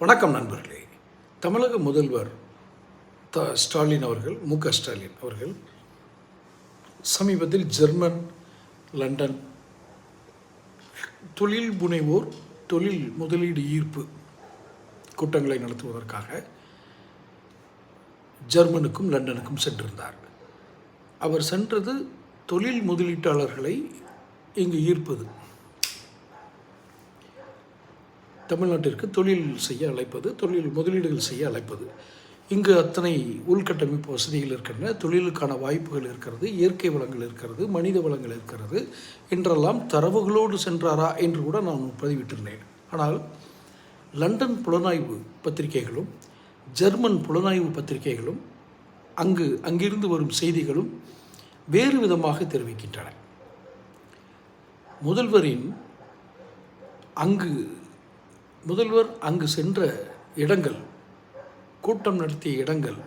வணக்கம் நண்பர்களே. தமிழக முதல்வர் த ஸ்டாலின் அவர்கள் மு க ஸ்டாலின் அவர்கள் சமீபத்தில் ஜெர்மன் லண்டன் தொழில் முனைவோர் தொழில் முதலீடு ஈர்ப்பு கூட்டங்களை நடத்துவதற்காக ஜெர்மனுக்கும் லண்டனுக்கும் சென்றிருந்தார். அவர் சென்றது தொழில் முதலீட்டாளர்களை இங்கு ஈர்ப்பது. தமிழ்நாட்டிற்கு தொழில் செய்ய அழைப்பது தொழில் முதலீடுகள் செய்ய அழைப்பது. இங்கு அத்தனை உள்கட்டமைப்பு வசதிகள் இருக்கின்றன. தொழிலுக்கான வாய்ப்புகள் இருக்கிறது இயற்கை வளங்கள் இருக்கிறது மனித வளங்கள் இருக்கிறது. என்றெல்லாம் தரவுகளோடு சென்றாரா என்று கூட நான் பதிவிட்டிருந்தேன். ஆனால் லண்டன் புலனாய்வு பத்திரிகைகளும் ஜெர்மன் புலனாய்வு பத்திரிகைகளும் அங்கு அங்கிருந்து வரும் செய்திகளும் வேறு விதமாக தெரிவிக்கின்றன. முதல்வரின் அங்கு முதல்வர் அங்கு சென்ற இடங்கள் கூட்டம் நடத்திய இடங்கள்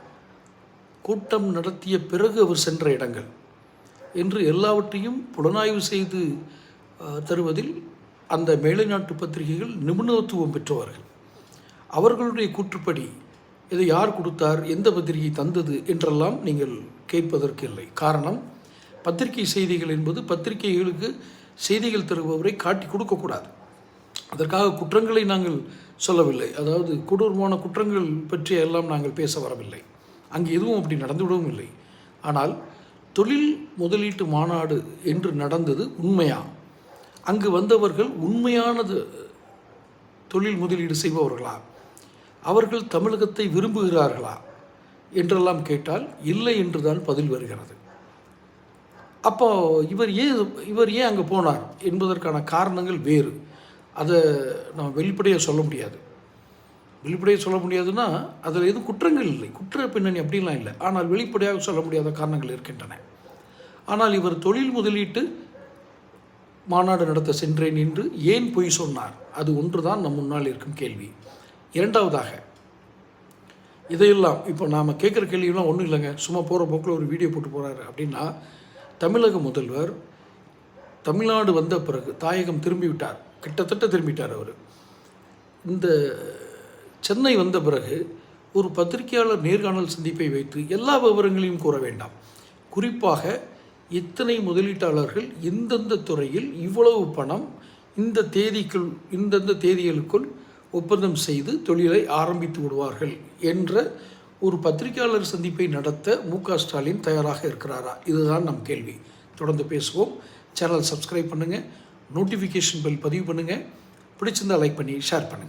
கூட்டம் நடத்திய பிறகு அவர் சென்ற இடங்கள் என்று எல்லாவற்றையும் புலனாய்வு செய்து தருவதில் அந்த மேலைநாட்டு பத்திரிகைகள் நிபுணத்துவம் பெற்றவர்கள். அவர்களுடைய கூற்றுப்படி இதை யார் கொடுத்தார் எந்த பத்திரிகை தந்தது என்றெல்லாம் நீங்கள் கேட்பதற்கு இல்லை. காரணம் பத்திரிகை செய்திகள் என்பது பத்திரிகைகளுக்கு செய்திகள் தருபவரை காட்டி கொடுக்கக்கூடாது அதற்காக குற்றங்களை நாங்கள் சொல்லவில்லை. அதாவது கொடூரமான குற்றங்கள் பற்றி எல்லாம் நாங்கள் பேச வரவில்லை. அங்கே எதுவும் அப்படி நடந்துவிடவும் இல்லை. ஆனால் தொழில் முதலீட்டு மாநாடு என்று நடந்தது உண்மையா? அங்கு வந்தவர்கள் உண்மையானது தொழில் முதலீடு செய்பவர்களா? அவர்கள் தமிழகத்தை விரும்புகிறார்களா? என்றெல்லாம் கேட்டால் இல்லை என்றுதான் பதில் வருகிறது. அப்போ இவர் ஏன் இவர் ஏன் அங்கே போனார் என்பதற்கான காரணங்கள் வேறு. அதை நம்ம வெளிப்படையாக சொல்ல முடியாது. வெளிப்படையாக சொல்ல முடியாதுன்னா அதில் எதுவும் குற்றங்கள் இல்லை. குற்ற பின்னணி அப்படிலாம் இல்லை. ஆனால் வெளிப்படையாக சொல்ல முடியாத காரணங்கள் இருக்கின்றன. ஆனால் இவர் தொழில் முதலீட்டு மாநாடு நடத்த சென்றேன் என்று ஏன் பொய் சொன்னார்? அது ஒன்றுதான் நம் முன்னால் இருக்கும் கேள்வி. இரண்டாவதாக இதையெல்லாம் இப்போ நாம் கேட்குற கேள்வியெல்லாம் ஒன்றும் இல்லைங்க. சும்மா போகிற போக்கில் ஒரு வீடியோ போட்டு போகிறாரு. அப்படின்னா தமிழக முதல்வர் தமிழ்நாடு வந்த பிறகு தாயகம் திரும்பி விட்டார் கிட்டத்தட்ட திரும்பிட்டார் அவர். இந்த சென்னை வந்த பிறகு ஒரு பத்திரிகையாளர் நேர்காணல் சந்திப்பை வைத்து எல்லா விவரங்களையும் கூற வேண்டாம். குறிப்பாக இத்தனை முதலீட்டாளர்கள் எந்தெந்த துறையில் இவ்வளவு பணம் இந்த தேதிக்குள் இந்தந்த தேதிகளுக்குள் ஒப்பந்தம் செய்து தொழிலை ஆரம்பித்து விடுவார்கள் என்ற ஒரு பத்திரிகையாளர் சந்திப்பை நடத்த மு க ஸ்டாலின் தயாராக இருக்கிறாரா? இதுதான் நம் கேள்வி. தொடர்ந்து பேசுவோம். சேனல் சப்ஸ்கிரைப் பண்ணுங்கள் நோட்டிஃபிகேஷன் பெல் பதிவு பண்ணுங்கள் பிடிச்சிருந்தால் லைக் பண்ணி ஷேர் பண்ணுங்கள்